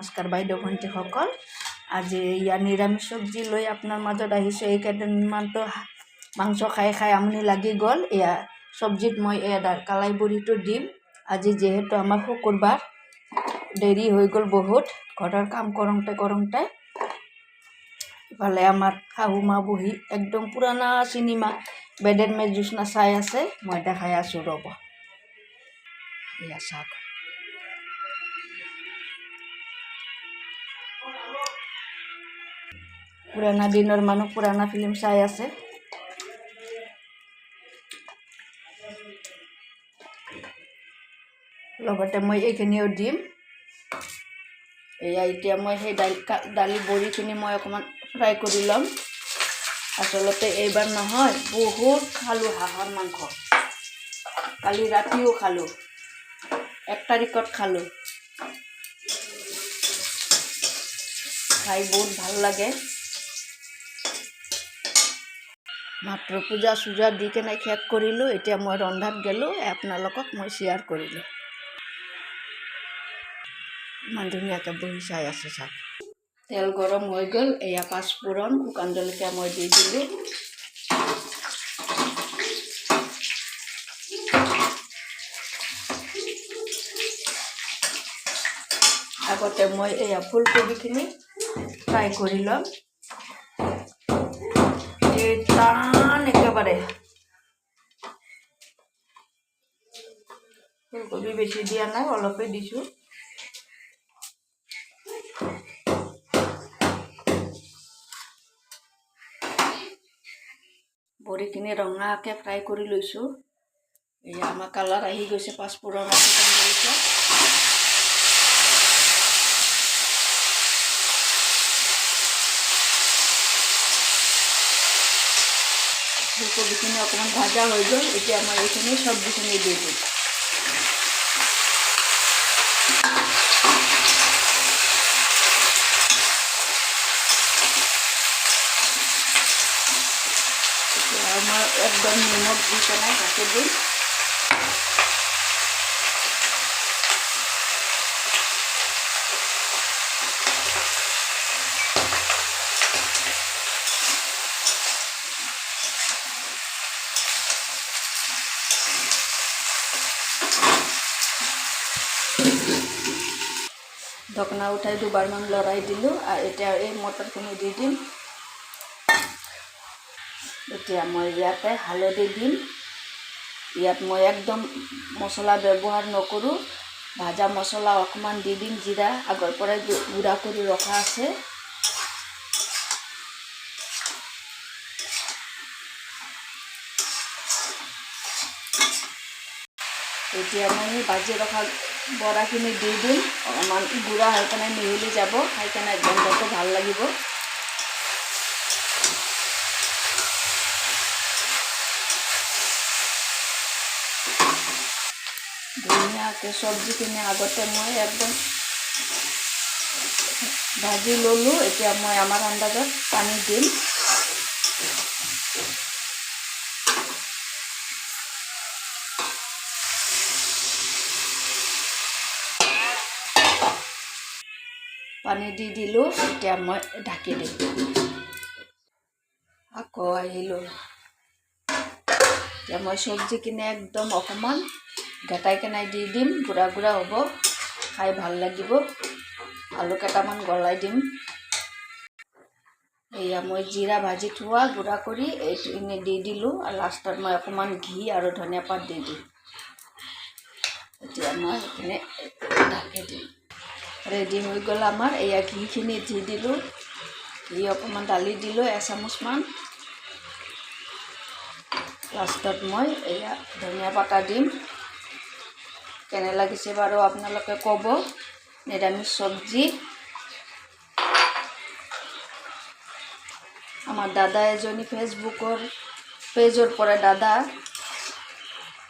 নমস্কাৰ বাইদেউ ভণ্টিসকল আজি ইয়াৰ নিৰামিষ চব্জি লৈ আপোনাৰ মাজত আহিছোঁ এইকেইদিনমানতো মাংস খাই খাই আমনি লাগি গ'ল। এয়া চব্জিত মই এয়া কালাই বড়িটো দিম আজি যিহেতু আমাৰ শুকুৰবাৰ দেৰি হৈ গ'ল বহুত। ঘৰৰ কাম কৰোঁতে কৰোঁতে ইফালে আমাৰ শাহু মা বহি একদম পুৰণা চিনেমা বেডেড মে জোচনা চাই আছে, মই দেখাই আছোঁ ৰ'ব এয়া চাওক পুৰণা দিনৰ মানুহ পুৰণা ফিল্ম চাই আছে। লগতে মই এইখিনিও দিম। এয়া এতিয়া মই সেই দালি দালি বড়িখিনি মই অকণমান ফ্ৰাই কৰি ল'ম। আচলতে এইবাৰ নহয়, বহুত খালোঁ হাঁহৰ মাংস। কালি ৰাতিও খালোঁ। এক তাৰিখত খালোঁ। খাই বহুত ভালো লাগে। মাত্ৰ পূজা চূজা দি কেনে শেষ কৰিলোঁ এতিয়া মই ৰন্ধাত গ'লোঁ, আপোনালোকক মই শ্বেয়াৰ কৰিলোঁ ইমান ধুনীয়াকৈ বহি চাই আছে চাওক তেল গৰম হৈ গ'ল, এয়া পাঁচফোৰণ শুকান জলকীয়া মই দি দিলোঁ। আগতে মই এয়া ফুলকবিখিনি ফ্ৰাই কৰি ল'ম। এই টান একেবাৰে ফুলকবি বেছি দিয়া নাই, অলপে দিছোঁ। বড়িখিনি ৰঙাকৈ ফ্ৰাই কৰি লৈছোঁ। এয়া আমাৰ কালাৰ আহি গৈছে পাঁচফোৰণ শুকান জলকীয়া ফুলকবিখিনি অকণমান ভাজা হয়ে গ'ল এটি আমার এখানে চব্জিখিনি দি দিয়ে এতিয়া আমাৰ একদম নিমখ দি কেনে কাকে দিম। ঢকনা উঠাই দুবাৰমান লৰাই দিলোঁ আৰু এতিয়া এই মটৰখিনি দি দিম। এতিয়া মই ইয়াতে হালধি দিম। ইয়াত মই একদম মছলা ব্যৱহাৰ নকৰোঁ। ভাজা মছলা অকণমান দি দিম জিৰা, আগৰ পৰাই গুড়া কৰি ৰখা আছে। এতিয়া মই ভাজি ৰখা বৰাখিনি দি দিম। অকণমান গুড়া হৈ কেনে মিহলি যাব, খাই কেনে গোন্ধটো ভালো লাগিব। ধুনীয়াকৈ চব্জিখিনি আগতে মই একদম ভাজি ল'লোঁ, এতিয়া মই আমাৰ আন্দাজত পানী দিম। পানী দি দিলোঁ, এতিয়া মই ঢাকি দিম। আকৌ আহিলোঁ। এতিয়া মই চব্জিখিনি একদম অকণমান ঘেটাই কেনাই দি দিম, গুড়া গুড়া হ'ব, খাই ভালো লাগিব। আলু কেইটামান গলাই দিম। এয়া মই জিৰা ভাজি থোৱা, গুড়া কৰি এইখিনি দি দিলোঁ। আৰু লাষ্টত মই অকণমান ঘি আৰু ধনিয়া পাত দি দিম। এতিয়া মই এইখিনি ঢাকি দিম। ৰেডি হৈ গ'ল আমাৰ। এয়া ঘিখিনি দি দিলোঁ। ঘি অকণমান ঢালি দিলোঁ এচামুচমান লাষ্টত মই এয়া ধনিয়া পাতা দিম। কেনে লাগিছে বাৰু আপোনালোকে ক'ব? নিৰামিষ চব্জি। আমাৰ দাদা এজনী ফেচবুকৰ পেজৰ পৰা দাদা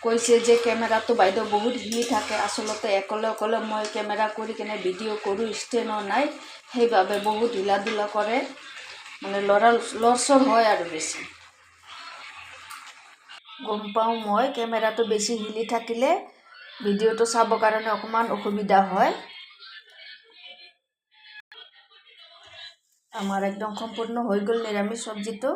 কৈছে যে কেমেৰাটো বাইদেউ বহুত হিলি থাকে। আচলতে অকলে অকলে মই কেমেৰা কৰি কেনে ভিডিঅ' কৰোঁ ষ্টেণ্ডো নাই। সেইবাবে বহুত হিলা ধূলা কৰে। মানে ল'ৰা, লৰচৰ হয় আৰু বেছি। গম পাওঁ মই, কেমেৰাটো বেছি হিলি থাকিলে ভিডিঅ'টো চাবৰ কাৰণে অকণমান অসুবিধা হয়। আমাৰ একদম সম্পূৰ্ণ হৈ গ'ল নিৰামিষ চব্জিটো।